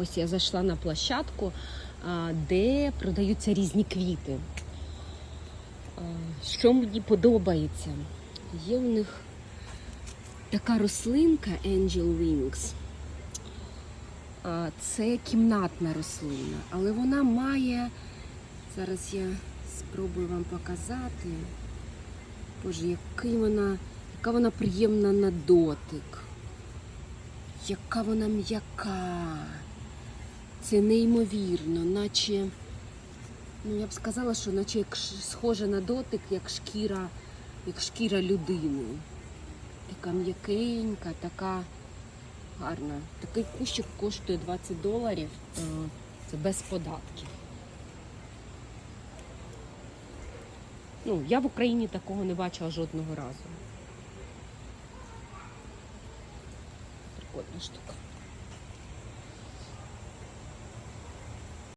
Ось я зайшла на площадку, де продаються різні квіти. Що мені подобається? Є у них така рослинка Angel Wings. Це кімнатна рослина, але вона має. Зараз я спробую вам показати. Боже, який вона, яка вона приємна на дотик. Яка вона м'яка. Це неймовірно, наче, ну я б сказала, що наче як схоже на дотик, як шкіра, як шкіра людини. Така м'якенька, така гарна. Такий кущик коштує 20 доларів. Е, Це без податків. Ну, я в Україні такого не бачила жодного разу. Прикольна штука.